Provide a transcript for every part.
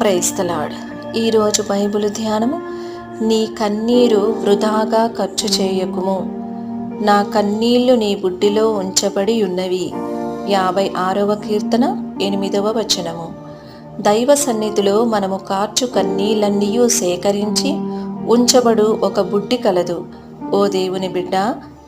Praise the Lord ఈరోజు Bible ధ్యానము నీ కన్నీరు వృధాగా ఖర్చు చేయకుము. నా కన్నీళ్ళు నీ బుడ్డిలో ఉంచబడి ఉన్నవి. యాభై ఆరవ కీర్తన ఎనిమిదవ వచనము. దైవ సన్నిధిలో మనము కార్చు కన్నీళ్ళన్నీ సేకరించి ఉంచబడు ఒక బుడ్డి కలదు. ఓ దేవుని బిడ్డ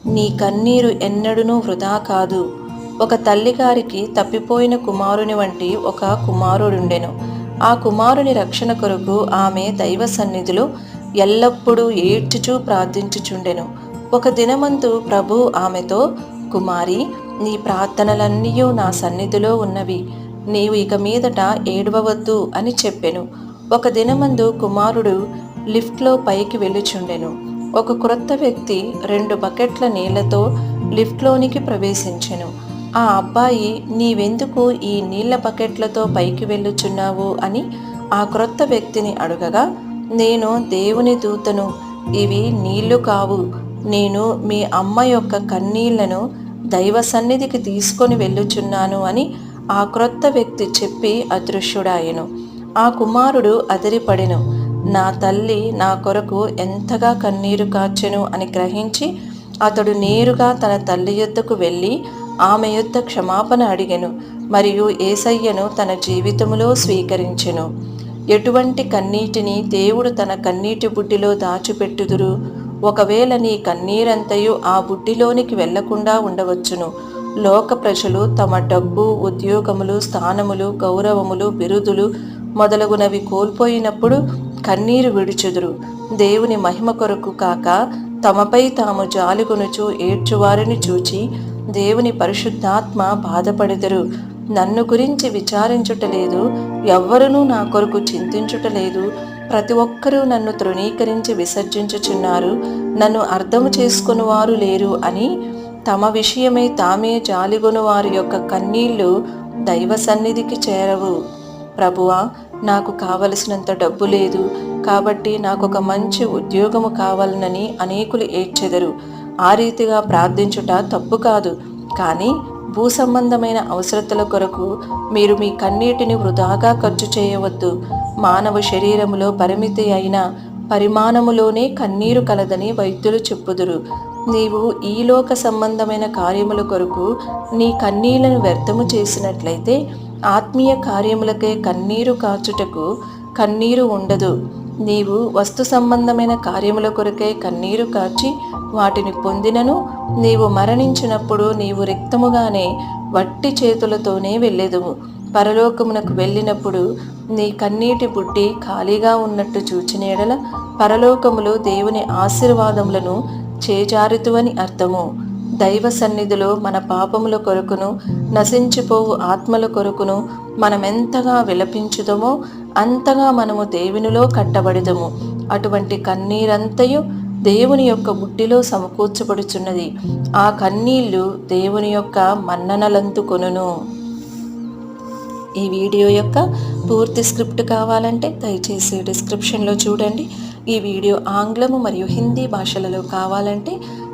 నీ కన్నీరు ఎన్నడూనూ వృధా కాదు. ఒక తల్లిగారికి తప్పిపోయిన కుమారుని వంటి ఒక కుమారుడుండెను. ఆ కుమారుని రక్షణ కొరకు ఆమె దైవ సన్నిధిలో ఎల్లప్పుడూ ఏడ్చుచూ ప్రార్థించుచుండెను. ఒక దినమందు ప్రభు ఆమెతో కుమారి నీ ప్రార్థనలన్నీ నా సన్నిధిలో ఉన్నవి. నీవు ఇక మీదట ఏడవవద్దు అని చెప్పెను. ఒక దినమందు కుమారుడు లిఫ్ట్లో పైకి వెళ్ళుచుండెను. ఒక క్రొత్త వ్యక్తి రెండు బకెట్ల నీళ్ళతో లిఫ్ట్లోనికి ప్రవేశించెను. ఆ అబ్బాయి నీవెందుకు ఈ నీళ్ళ బకెట్లతో పైకి వెళ్ళుచున్నావు? అని ఆ క్రొత్త వ్యక్తిని అడగగా నేను దేవుని దూతను. ఇవి నీళ్ళు కావు. నేను మీ అమ్మ యొక్క కన్నీళ్ళను దైవ సన్నిధికి తీసుకొని వెళ్ళుచున్నాను అని ఆ క్రొత్త వ్యక్తి చెప్పి అదృశ్యుడాయను. ఆ కుమారుడు అదిరిపడెను. నా తల్లి నా కొరకు ఎంతగా కన్నీరు కార్చెను అని గ్రహించి అతడు నేరుగా తన తల్లి యొద్దకు వెళ్ళి ఆమె యొద్ద క్షమాపణ అడిగెను మరియు ఏసయ్యను తన జీవితములో స్వీకరించెను. ఎటువంటి కన్నీటిని దేవుడు తన కన్నీటి బుడ్డిలో దాచిపెట్టుదురు? ఒకవేళ నీ కన్నీరంతయు ఆ బుడ్డిలోనికి వెళ్ళకుండా ఉండవచ్చును. లోక ప్రజలు తమ డబ్బు ఉద్యోగములు స్థానములు గౌరవములు బిరుదులు మొదలగునవి కోల్పోయినప్పుడు కన్నీరు విడుచుదురు. దేవుని మహిమ కొరకు కాక తమపై తాము జాలుగునుచు ఏడ్చువారిని చూచి దేవుని పరిశుద్ధాత్మ బాధపడెదరు. నన్ను గురించి విచారించుటలేదు ఎవ్వరునూ నా కొరకు చింతించుటలేదు. ప్రతి ఒక్కరూ నన్ను తృణీకరించి విసర్జించుచున్నారు. నన్ను అర్థము చేసుకుని వారు లేరు అని తమ విషయమై తామే జాలిగొను వారి యొక్క కన్నీళ్ళు దైవ సన్నిధికి చేరవు. ప్రభువా నాకు కావలసినంత డబ్బు లేదు. కాబట్టి నాకు ఒక మంచి ఉద్యోగము కావాలనని అనేకులు ఏడ్చెదరు. ఆ రీతిగా ప్రార్థించుట తప్పు కాదు. కానీ భూ సంబంధమైన అవసరతల కొరకు మీరు మీ కన్నీటిని వృధాగా ఖర్చు చేయవద్దు. మానవ శరీరములో పరిమితి అయిన పరిమాణములోనే కన్నీరు కలదని వైద్యులు చెప్పుదురు. నీవు ఈలోక సంబంధమైన కార్యముల కొరకు నీ కన్నీళ్ళను వ్యర్థము చేసినట్లయితే ఆత్మీయ కార్యములకే కన్నీరు కాచుటకు కన్నీరు ఉండదు. నీవు వస్తు సంబంధమైన కార్యముల కొరకే కన్నీరు కార్చి వాటిని పొందినను నీవు మరణించినప్పుడు నీవు రిక్తముగానే వట్టి చేతులతోనే వెళ్ళేదువు పరలోకమునకు వెళ్ళినప్పుడు నీ కన్నీటి బుడ్డి ఖాళీగా ఉన్నట్టు చూచినేడల పరలోకములో దేవుని ఆశీర్వాదములను చేజారుతువని అర్థము. దైవ సన్నిధిలో మన పాపముల కొరకును నశించిపోవు ఆత్మల కొరకును మనమెంతగా విలపించుదమో అంతగా మనము దేవునిలో కట్టబడదము. అటువంటి కన్నీరంతయు దేవుని యొక్క బుడ్డిలో సమకూర్చబడుచున్నది. ఆ కన్నీళ్ళు దేవుని యొక్క మన్ననలంతు కొనును. ఈ వీడియో యొక్క పూర్తి స్క్రిప్ట్ కావాలంటే దయచేసి డిస్క్రిప్షన్లో చూడండి. ఈ వీడియో ఆంగ్లము మరియు హిందీ భాషలలో కావాలంటే